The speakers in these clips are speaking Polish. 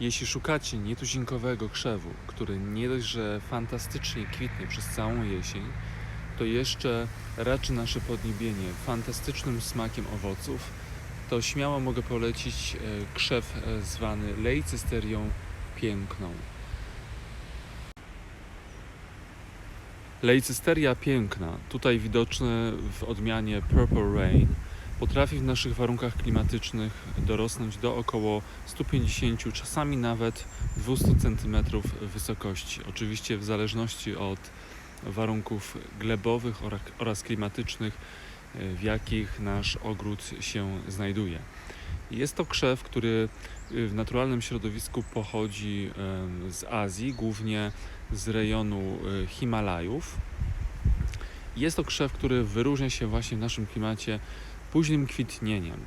Jeśli szukacie nietuzinkowego krzewu, który nie dość, że fantastycznie kwitnie przez całą jesień, to jeszcze raczy nasze podniebienie fantastycznym smakiem owoców, to śmiało mogę polecić e, krzew e, zwany leicysterią piękną. Leicysteria piękna, tutaj widoczny w odmianie Purple Rain, potrafi w naszych warunkach klimatycznych dorosnąć do około 150, czasami nawet 200 cm wysokości. Oczywiście w zależności od warunków glebowych ora- oraz klimatycznych, e, w jakich nasz ogród się znajduje. Jest to krzew, który y, w naturalnym środowisku pochodzi z Azji, głównie z rejonu y, Himalajów. Jest to krzew, który wyróżnia się właśnie w naszym klimacie późnym kwitnieniem.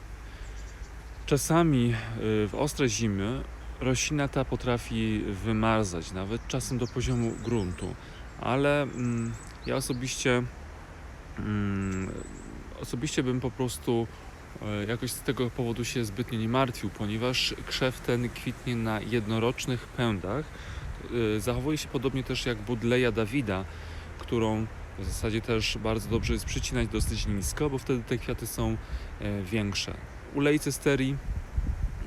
Czasami y, w ostre zimy roślina ta potrafi wymarzać, nawet czasem do poziomu gruntu, ale mm, ja osobiście mm, osobiście bym po prostu e, jakoś z tego powodu się zbytnio nie martwił, ponieważ krzew ten kwitnie na jednorocznych pędach. E, Zachowuje się podobnie też jak budleja Dawida, którą w zasadzie też bardzo dobrze jest przycinać dosyć nisko, bo wtedy te kwiaty są e, większe. U Leicesterii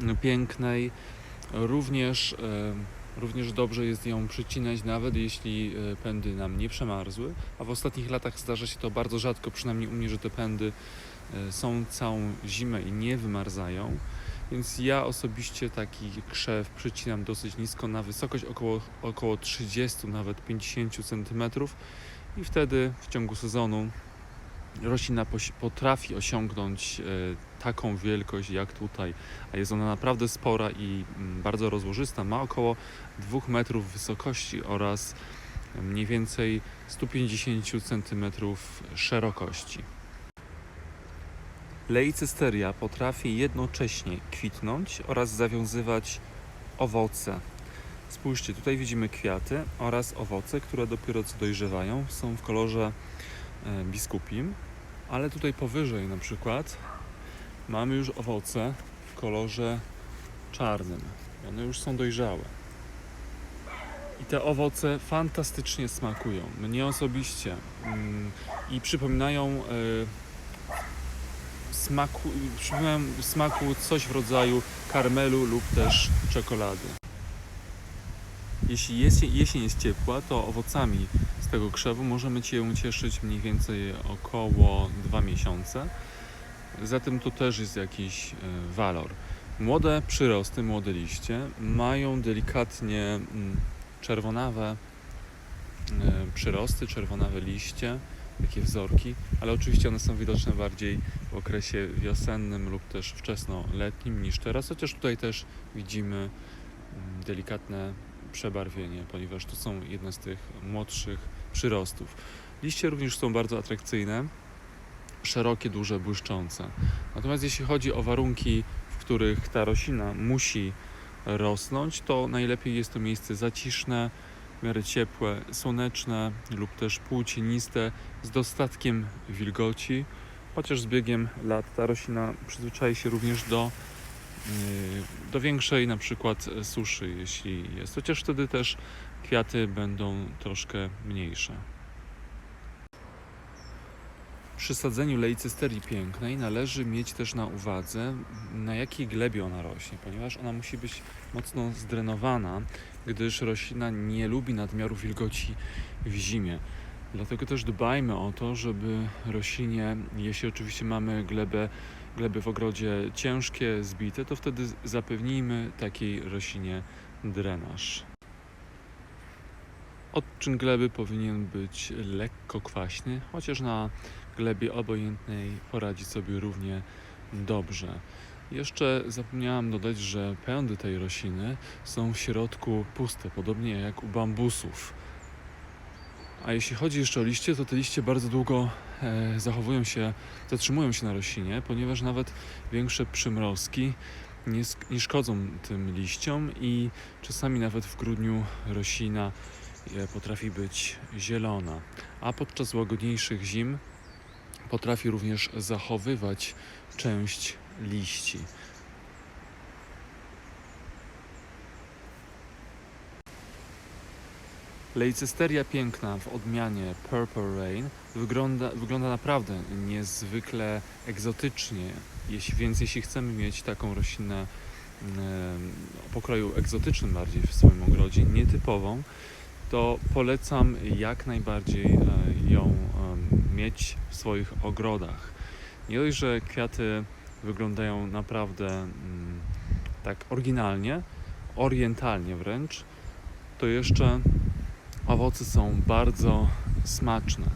no, pięknej również, e, również dobrze jest ją przycinać, nawet jeśli e, pędy nam nie przemarzły, a w ostatnich latach zdarza się to bardzo rzadko, przynajmniej u mnie, że te pędy są całą zimę i nie wymarzają. Więc ja osobiście taki krzew przycinam dosyć nisko na wysokość około, około 30, nawet 50 cm i wtedy w ciągu sezonu roślina potrafi osiągnąć e, taką wielkość jak tutaj, a jest ona naprawdę spora i mm, bardzo rozłożysta. Ma około 2 metrów wysokości oraz mniej więcej 150 cm szerokości. Leicysteria potrafi jednocześnie kwitnąć oraz zawiązywać owoce. Spójrzcie, tutaj widzimy kwiaty oraz owoce, które dopiero co dojrzewają. Są w kolorze e, biskupim, ale tutaj powyżej na przykład mamy już owoce w kolorze czarnym. One już są dojrzałe. I te owoce fantastycznie smakują. Mnie osobiście. Mm, I przypominają e, smaku, przypominają smaku coś w rodzaju karmelu lub też czekolady. Jeśli jesień, jesień jest ciepła, to owocami z tego krzewu możemy się cieszyć mniej więcej około 2 miesiące. Zatem to też jest jakiś e, walor. Młode przyrosty, młode liście mają delikatnie mm, czerwonawe e, przyrosty, czerwonawe liście, takie wzorki, ale oczywiście one są widoczne bardziej w okresie wiosennym lub też wczesnoletnim niż teraz, chociaż tutaj też widzimy mm, delikatne przebarwienie, ponieważ to są jedne z tych młodszych przyrostów. Liście również są bardzo atrakcyjne, szerokie, duże, błyszczące. Natomiast jeśli chodzi o warunki, w których ta roślina musi rosnąć, to najlepiej jest to miejsce zaciszne, w miarę ciepłe, słoneczne lub też półcieniste z dostatkiem wilgoci, chociaż z biegiem lat ta roślina przyzwyczai się również do, do większej na przykład suszy, jeśli jest, chociaż wtedy też kwiaty będą troszkę mniejsze. Przy sadzeniu leicysterii pięknej należy mieć też na uwadze, na jakiej glebie ona rośnie, ponieważ ona musi być mocno zdrenowana, gdyż roślina nie lubi nadmiaru wilgoci w zimie. Dlatego też dbajmy o to, żeby roślinie, jeśli oczywiście mamy glebę, gleby w ogrodzie ciężkie, zbite, to wtedy zapewnijmy takiej roślinie drenaż. Odczyn gleby powinien być lekko kwaśny, chociaż na glebie obojętnej poradzi sobie równie dobrze. Jeszcze zapomniałam dodać, że pędy tej rośliny są w środku puste, podobnie jak u bambusów. A jeśli chodzi jeszcze o liście, to te liście bardzo długo e, zachowują się, zatrzymują się na roślinie, ponieważ nawet większe przymrozki nie, nie szkodzą tym liściom i czasami nawet w grudniu roślina e, potrafi być zielona, a podczas łagodniejszych zim potrafi również zachowywać część liści. Leicesteria piękna w odmianie Purple Rain wygląda, wygląda naprawdę niezwykle egzotycznie. Jeśli, więc jeśli chcemy mieć taką roślinę o pokroju egzotycznym bardziej w swoim ogrodzie, nietypową, to polecam jak najbardziej e, ją mieć w swoich ogrodach. Nie dość, że kwiaty wyglądają naprawdę mm, tak oryginalnie, orientalnie wręcz, to jeszcze owoce są bardzo smaczne.